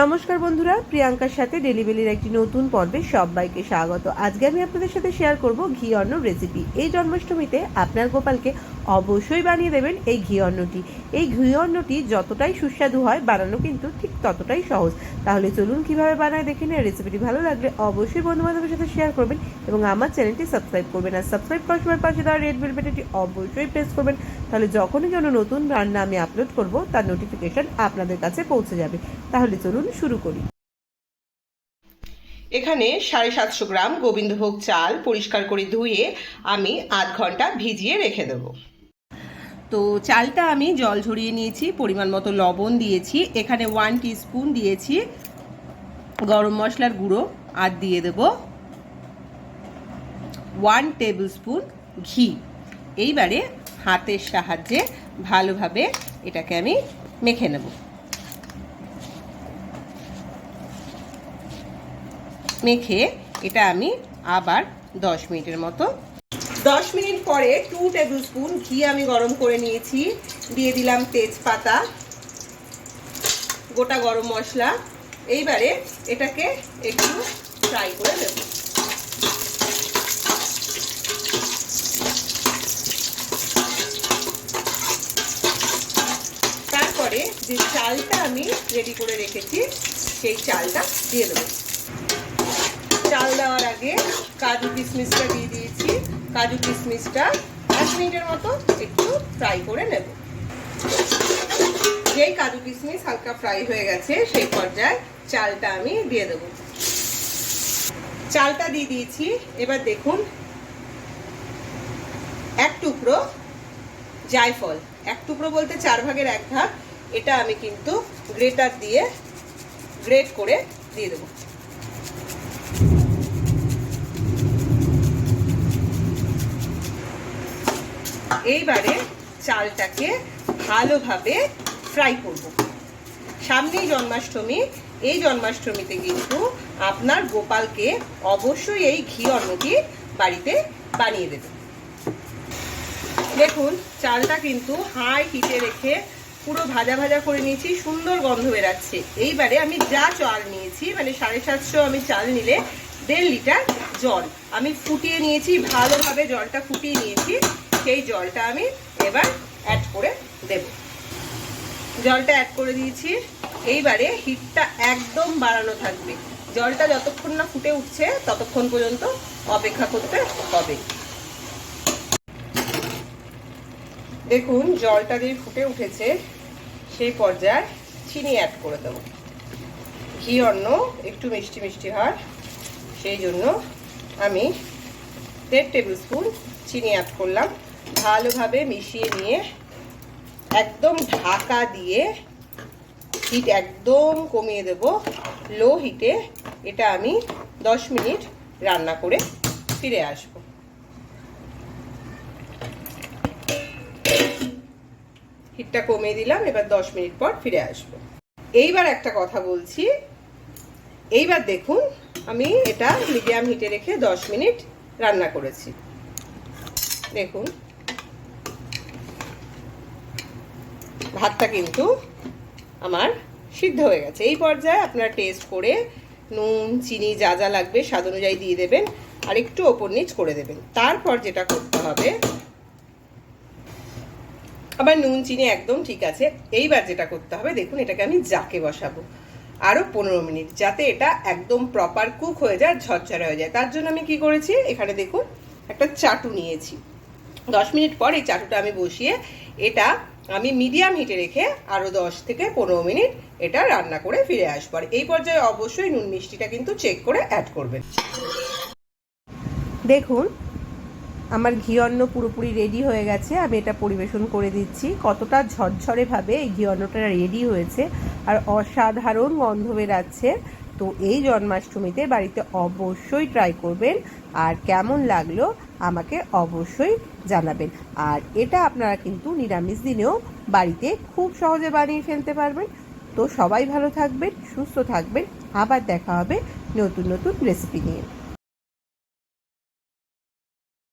নমস্কার বন্ধুরা, প্রিয়াঙ্কার সাথে ডেলিভারির একটি নতুন পর্বে সবাইকে স্বাগত। আজকে আমি আপনাদের সাথে শেয়ার করব ঘি অন্ন রেসিপি এই জন্মাষ্টমীতে আপনার গোপালকে অবশ্যই বানিয়ে দেবেন এই ঘি অন্নটি। এই ঘি অন্নটি যতটাই সুস্বাদু হয়, বানানো কিন্তু ঠিক ততটাই সহজ। তাহলে চলুন কীভাবে বানায় দেখে নিন রেসিপিটি ভালো লাগলে অবশ্যই বন্ধু বান্ধবের সাথে শেয়ার করবেন এবং আমার চ্যানেলটি সাবস্ক্রাইব করবেন। আর সাবস্ক্রাইব করার সময় পাশে দেওয়া রেড বেল বাটনটি অবশ্যই প্রেস করবেন। তাহলে যখনই যেন নতুন রান্না আমি আপলোড করব, তার নোটিফিকেশন আপনাদের কাছে পৌঁছে যাবে। তাহলে চলুন শুরু করি। এখানে সাড়ে সাতশো গ্রাম গোবিন্দভোগ চাল পরিষ্কার করে ধুয়ে আমি আধ ঘণ্টা ভিজিয়ে রেখে দেবো। তো চালটা আমি জল ঝরিয়ে নিয়েছি, পরিমাণ মতো লবণ দিয়েছি, এখানে ওয়ান স্পুন দিয়েছি গরম মশলার গুঁড়ো আর দিয়ে দেব ওয়ান টেবিল স্পুন ঘি। এইবারে হাতের সাহায্যে ভালোভাবে এটাকে আমি মেখে নেব। মেখে এটা আমি আবার দশ মিনিটের মতো দশ মিনিট পরে টু টেবিল স্পুন ঘি আমি গরম করে নিয়েছি। দিয়ে দিলাম তেজপাতা, গোটা গরম মশলা। এইবারে এটাকে একটু ফ্রাই করে দেব তারপরে যে চালটা আমি রেডি করে রেখেছি, সেই চালটা দিয়ে দেবো। চাল দেওয়ার আগে কাজু কিশমিশটা দিয়ে দিয়েছি। কাজু কিশমিশটা এক মিনিটের মতো একটু ফ্রাই করে নেব। যেই কাজু কিশমিশ হালকা ফ্রাই হয়ে গেছে, সেই পর্যায়ে চালটা আমি দিয়ে দেব। চালটা দিয়ে দিয়েছি। এবার দেখুন, এক টুকরো জায়ফল। এক টুকরো বলতে চার ভাগের এক ভাগ। এটা আমি কিন্তু গ্রেটার দিয়ে গ্রেট করে দিয়ে দেবো। এইবারে চালটাকে ভালোভাবে ফ্রাই করব। সামনেই জন্মাষ্টমী, এই জন্মাষ্টমীতে কিন্তু আপনার গোপালকে অবশ্যই এই ঘি অন্নটি বাড়িতে বানিয়ে দেবে। দেখুন, চালটা কিন্তু হাই হিটে রেখে পুরো ভাজা ভাজা করে নিয়েছি, সুন্দর গন্ধ বেরাচ্ছে। এইবারে আমি যা চাল নিয়েছি মানে সাড়ে সাতশো আমি চাল নিলে দেড় লিটার জল। আমি ফুটিয়ে নিয়েছি, ভালোভাবে জলটা ফুটিয়ে নিয়েছি। সেই জলটা আমি এবার অ্যাড করে দেব। জলটা অ্যাড করে দিয়েছি। এইবারে হিটটা একদম বাড়ানো থাকবে। জলটা যতক্ষণ না ফুটে উঠছে, ততক্ষণ পর্যন্ত অপেক্ষা করতে হবে। দেখুন, জলটা দিয়ে ফুটে উঠেছে, সেই পর্যায়ে চিনি অ্যাড করে দেবো। ঘি অন্ন একটু মিষ্টি মিষ্টি হয় সেই জন্য আমি দেড় টেবিল স্পুন চিনি অ্যাড করলাম। ভালোভাবে মিশিয়ে নিয়ে একদম ঢাকা দিয়ে হিট একদম কমিয়ে দেব। লো হিটে এটা আমি দশ মিনিট রান্না করে ফিরে আসব। হিটটা কমিয়ে দিলাম, এবার দশ মিনিট পর ফিরে আসব। এইবার একটা কথা বলছি। এইবার দেখুন, আমি এটা মিডিয়াম হিটে রেখে দশ মিনিট রান্না করেছি। দেখুন। ভাতটা কিন্তু আমার সিদ্ধ হয়ে গেছে। এই পর্যায়ে আপনারা টেস্ট করে নুন, চিনি যা যা লাগবে স্বাদ অনুযায়ী দিয়ে দেবেন, আর একটু ওপর নিচ করে দেবেন। তারপর যেটা করতে হবে, আবার নুন, চিনি একদম ঠিক আছে। এইবার যেটা করতে হবে, দেখুন এটাকে আমি জাকে বসাবো। আরও পনেরো মিনিট, যাতে এটা একদম প্রপার কুক হয়ে যায়, ঝরঝরে হয়ে যায়। তার জন্য আমি কি করেছি, এখানে দেখুন একটা চাটু নিয়েছি। দশ মিনিট পর এই চাটুটা আমি বসিয়ে এটা আমি মিডিয়াম হিটে রেখে আরও দশ থেকে পনেরো মিনিট এটা রান্না করে ফিরে আসব। আর এই পর্যায়ে অবশ্যই নুন মিষ্টিটা কিন্তু চেক করে অ্যাড করবেন। দেখুন, আমার ঘি অন্ন পুরোপুরি রেডি হয়ে গেছে। আমি এটা পরিবেশন করে দিচ্ছি। কতটা ঝরঝরেভাবে এই ঘি অন্নটা রেডি হয়েছে। আর অসাধারণ গন্ধ বেরাচ্ছে। তো এই জন্মাষ্টমীতে বাড়িতে অবশ্যই ট্রাই করবেন। আর কেমন লাগল আমাকে অবশ্যই জানাবেন। আর এটা আপনারা কিন্তু নিরামিষ দিনেও বাড়িতে খুব সহজে বানিয়ে ফেলতে পারবেন। তো সবাই ভালো থাকবেন, সুস্থ থাকবেন। আবার দেখা হবে নতুন নতুন রেসিপি নিয়ে।